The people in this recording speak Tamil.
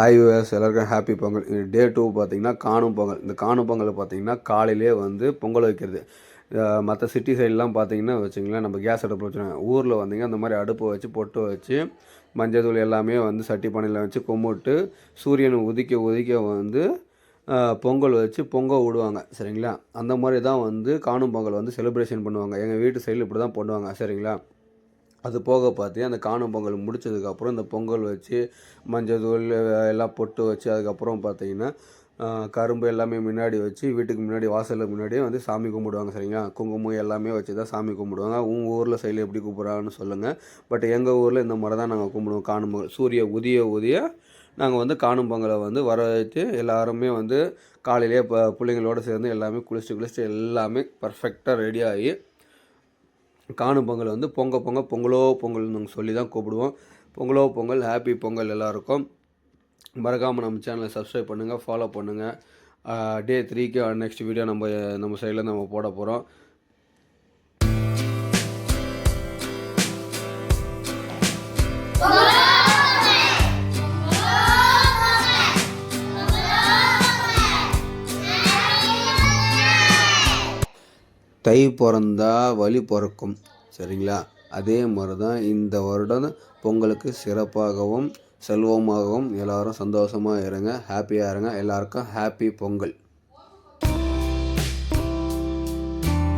ஐஓஎஸ் எல்லாருக்கும் ஹாப்பி பொங்கல். டே டூ பார்த்தீங்கன்னா காணும் பொங்கல். இந்த காணும் பொங்கல் பார்த்திங்கன்னா காலையிலே வந்து பொங்கல் வைக்கிறது. மற்ற சிட்டி சைட்லாம் பார்த்தீங்கன்னா வச்சுங்களேன் நம்ம கேஸ் அடுப்பு வச்சுருவாங்க ஊரில் வந்தீங்க அந்த மாதிரி அடுப்பு வச்சு பொட்டு வச்சு மஞ்சள் தூள் எல்லாமே வந்து சட்டி பானையில் வச்சு கும்பிட்டு சூரியன் உதிக்க உதிக்க வந்து பொங்கல் வச்சு பொங்கல் விடுவாங்க. சரிங்களா? அந்த மாதிரி தான் வந்து காணும் பொங்கல் வந்து செலிப்ரேஷன் பண்ணுவாங்க. எங்கள் வீட்டு சைடில் இப்படி தான் பண்ணுவாங்க. சரிங்களா? அது போக பார்த்து அந்த காணும் பொங்கல் முடிச்சதுக்கப்புறம் இந்த பொங்கல் வச்சு மஞ்சள் தூள் எல்லாம் பொட்டு வச்சு அதுக்கப்புறம் பார்த்தீங்கன்னா கரும்பு எல்லாமே முன்னாடி வச்சு வீட்டுக்கு முன்னாடி வாசலுக்கு முன்னாடியே வந்து சாமி கும்பிடுவாங்க சரிங்களா? குங்குமம் எல்லாமே வச்சு தான் சாமி கும்பிடுவாங்க. உங்கள் ஊரில் சைடில் எப்படி கூப்பிட்றாங்கன்னு சொல்லுங்கள் பட் எங்கள் ஊரில் இந்த மாதிரி தான் நாங்கள் கும்பிடுவோம் காணும் பொங்கல். சூரிய உதிய உதிய நாங்கள் வந்து காணும் பொங்கலை வந்து வர வச்சு எல்லாருமே வந்து காலையிலேயே இப்போ பிள்ளைங்களோட சேர்ந்து எல்லாமே குளிச்சுட்டு குளிச்சுட்டு எல்லாமே பர்ஃபெக்டாக ரெடி ஆகி காணும் பொங்கல் வந்து பொங்க பொங்க பொங்கலோ பொங்கல்னு சொல்லி தான் கூப்பிடுவோம். பொங்கலோ பொங்கல் ஹாப்பி பொங்கல் எல்லாருக்கும். மறக்காமல் நம்ம சேனலை சப்ஸ்கிரைப் பண்ணுங்கள் ஃபாலோ பண்ணுங்கள் டே த்ரீக்கு நெக்ஸ்ட் வீடியோ நம்ம நம்ம சைடில் நம்ம போட போகிறோம் தை பிறந்தா வழி பிறக்கும். சரிங்களா? அதே மாதிரி தான் இந்த வருடம் பொங்கலுக்கு சிறப்பாகவும் செல்வமாகவும் எல்லோரும் சந்தோஷமாக இருங்க ஹாப்பியாக இருங்க. எல்லாருக்கும் ஹாப்பி பொங்கல்.